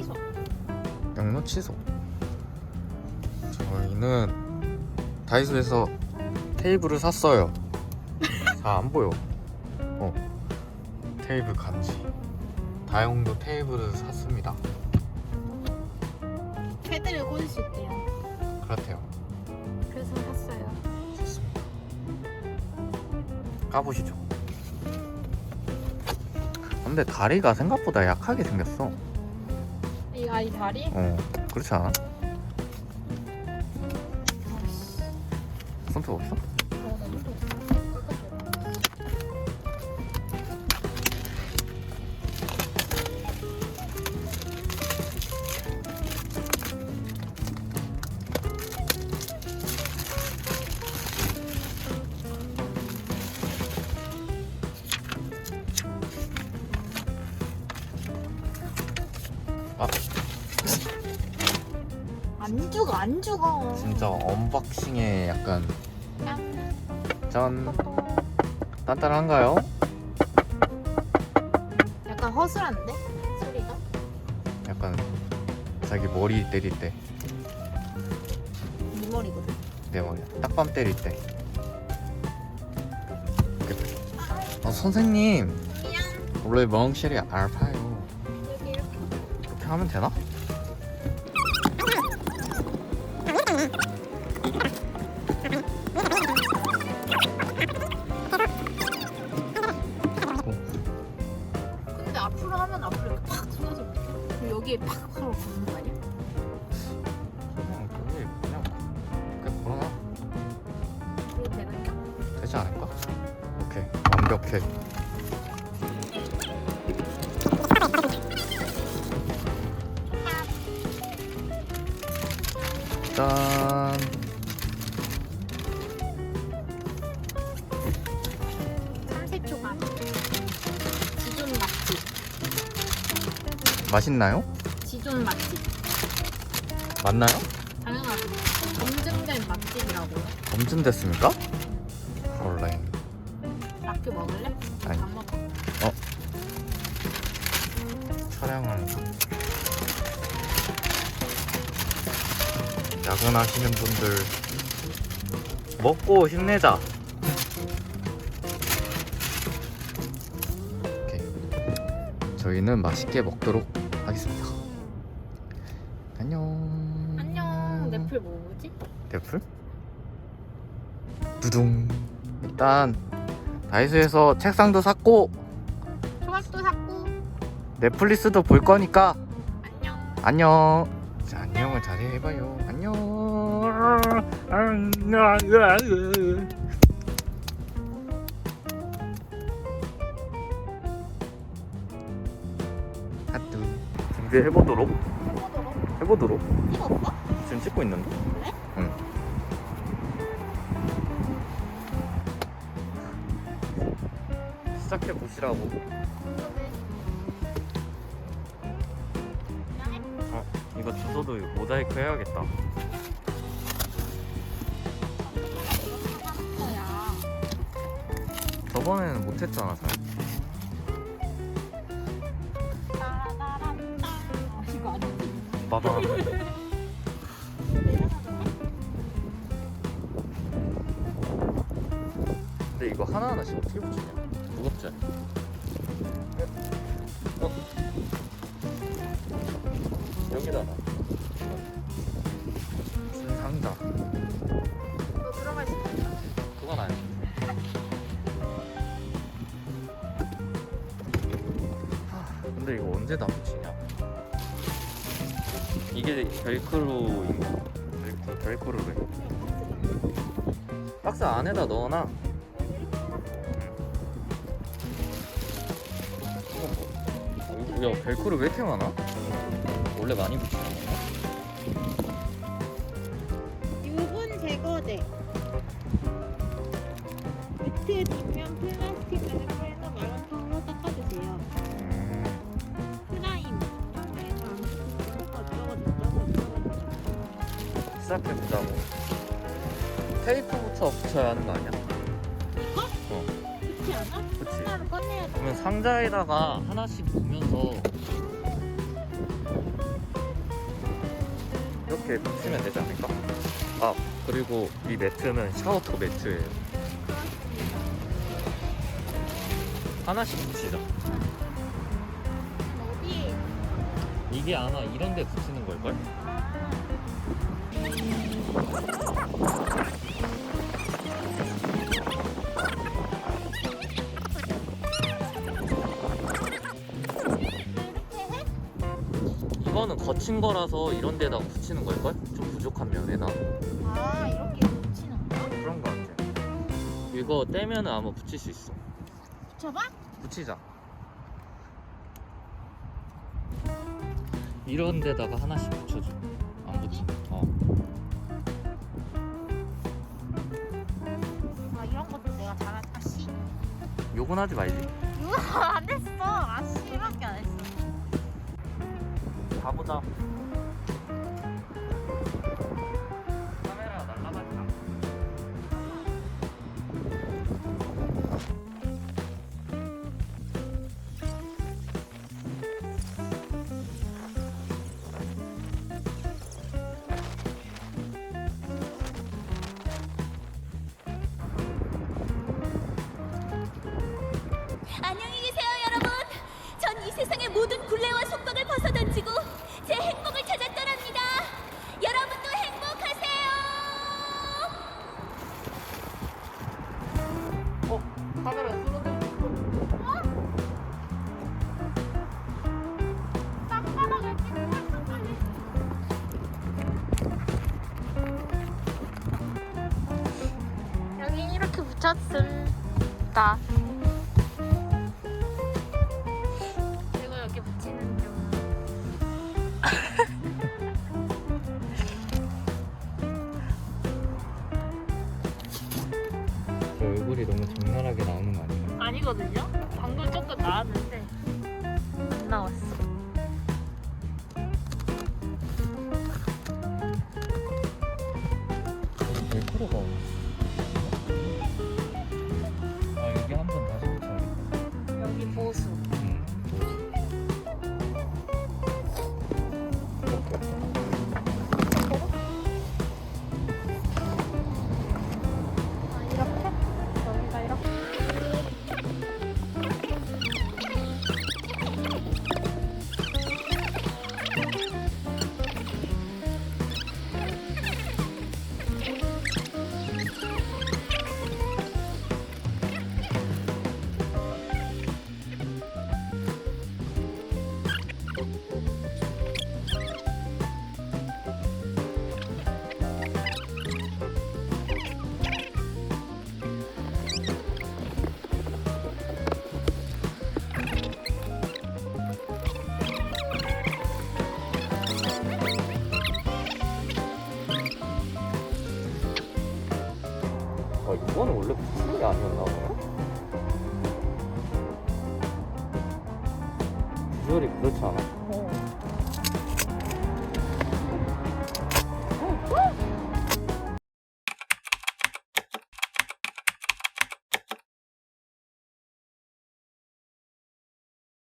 취소. 양로 취소. 저희는 다이소에서 테이블을 샀어요. 잘 안 보여. 어. 테이블 간지. 다용도 테이블을 샀습니다. 패드를 꽂을 수 있대요. 그렇대요. 그래서 샀어요. 좋습니다. 까보시죠. 근데 다리가 생각보다 약하게 생겼어. 이 아이 다리? 어, 그렇지 않아? 손톱 없어? 어, 너무 또 아, 안 죽어. 진짜 언박싱에 약간 짠 단단한가요? 약간 허술한데 소리가? 약간 자기 머리 때릴 때네 머리거든. 내 머리 딱밤 때릴 때. 아 선생님 미안. 원래 멍실이 알파요 여기 이렇게. 이렇게 하면 되나? 이 완벽해 짠 삼색초가 지존 맛집. 맛있나요? 지존 맛집. 맞나요? 당연하지. 검증된 맛집이라고. 검증됐습니까? 촬영을 야근하시는 분들 먹고 힘내자. 오케이. 저희는 맛있게 먹도록 하겠습니다. 안녕. 안녕. 넷플 뭐지? 넷플? 두둥. 일단 다이소에서 책상도 샀고. 넷플릭스도 볼 거니까 안녕. 안녕. 자, 안녕을 잘 해봐요. 안녕. 하뚜. 준비해 보도록. 해보도록. 해보도록. 익었어? 지금 찍고 있는데. 그래? 응. 시작해 보시라고. 이거 주소도 모자이크 해야겠다. 야. 저번에는 못했잖아, 잘. 봐봐. 근데 이거 하나하나씩 어떻게 붙이냐? 무겁지? 어? 여기다 놔. 상자? 너 들어가 있어. 그건 아니야. 하, 근데 이거 언제 다 붙이냐? 이게 벨크로인 거. 벨크로, 벨크로래. 박스 안에다 넣어놔. 이건 뭐? 야, 벨크로 왜 이렇게 많아? 원래 많이 붙이는 건가? 유분 제거제. 밑에 뒷면 플라스틱 매듭에서 마른 탕으로 닦아주세요. 음, 프라임. 영에서 안 쓰고 어쩌고 저쩌고 저쩌고. 시작해보자고. 테이프부터 붙여야 하는 거 아니야? 이거? 어. 그렇지 않아? 그치? 하나를 꺼내야 돼. 그러면 상자에다가 하나씩 보면서 이렇게 붙이면 되지 않을까? 아 그리고 이 매트는 샤워터 매트예요 하나씩 붙이자 어디? 이게 아마 이런 데 붙이는 걸걸? 이거는 거친 거라서 이런 데다가 붙이는 걸걸? 좀 부족한 면에나 아 이렇게 붙이는 거야? 그런 거 같아. 이거 떼면 아마 붙일 수 있어. 붙여봐? 붙이자. 이런 데다가 하나씩 붙여줘. 안 붙이면 어. 아 이런 것도 내가 잘할 아씨. 욕은 하지 말지. 우와 안 됐어. 아씨밖에 가보자 여기 이렇게 붙였습니다 제 얼굴이 너무 적나라하게 나오는 거 아닌가? 아니거든요 방금 조금 나왔는데 안 나왔어 비주얼이 그렇지 않아